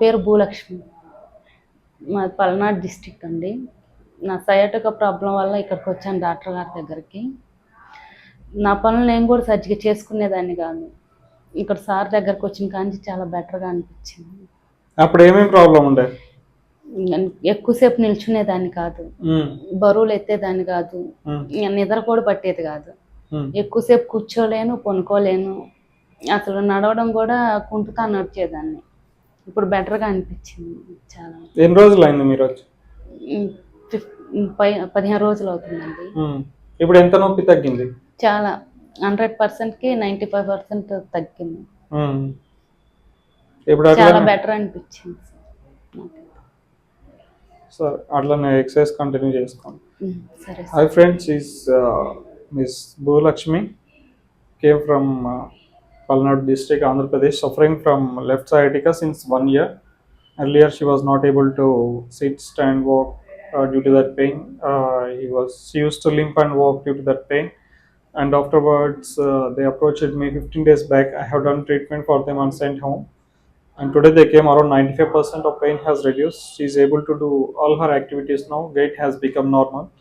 పేరు భూలక్ష్మి. మాది పల్నాడు డిస్టిక్ అండి. నా సయాటిక ప్రాబ్లం వల్ల ఇక్కడికి వచ్చాను డాక్టర్ గారి దగ్గరికి. నా పనులు నేను కూడా సరిగ్గా చేసుకునేదాన్ని కాదు. ఇక్కడ సార్ దగ్గరకు వచ్చిన కానీ చాలా బెటర్గా అనిపించింది. అప్పుడు ఏమేమి ప్రాబ్లం ఉండే? ఎక్కువసేపు నిల్చునేదాన్ని కాదు. బరువులు ఎత్తేదాన్ని కాదు. నిద్ర కూడా పట్టేది కాదు. ఎక్కువసేపు కూర్చోలేను పనుకోలేను. అసలు నడవడం కూడా కుంటుతా నడిచేదాన్ని. ఇప్పుడు బెటర్గా అనిపించింది చాలా ఎన్ని రోజులు అయింది మీరు వచ్చి పదిహేను రోజులు అవుతుందండి. ఇప్పుడు ఎంత నొప్పి తగ్గింది చాలా హండ్రెడ్ పర్సెంట్కి నైంటీ ఫైవ్ పర్సెంట్ తగ్గింది. ఇప్పుడు చాలా బెటర్ అనిపించింది. సార్ అట్లనే ఎక్సర్సైజ్ కంటిన్యూ చేసుకోండి సరే sir Hi friends, is uh, Miss Bhulakshmi came from uh, Palnad district, Andhra Pradesh, suffering from left sciatica since one year. Earlier, she was not able to sit, stand, walk uh, due to that pain. Uh, he was she used to limp and walk due to that pain. And afterwards, uh, they approached me 15 days back. I have done treatment for them and sent home. And today they came around 95% of pain has reduced. She is able to do all her activities now. Gait has become normal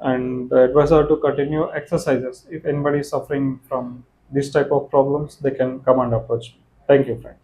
and advise her to continue exercises. If anybody is suffering from this type of problems, they can come and approach me. Thank you, friend.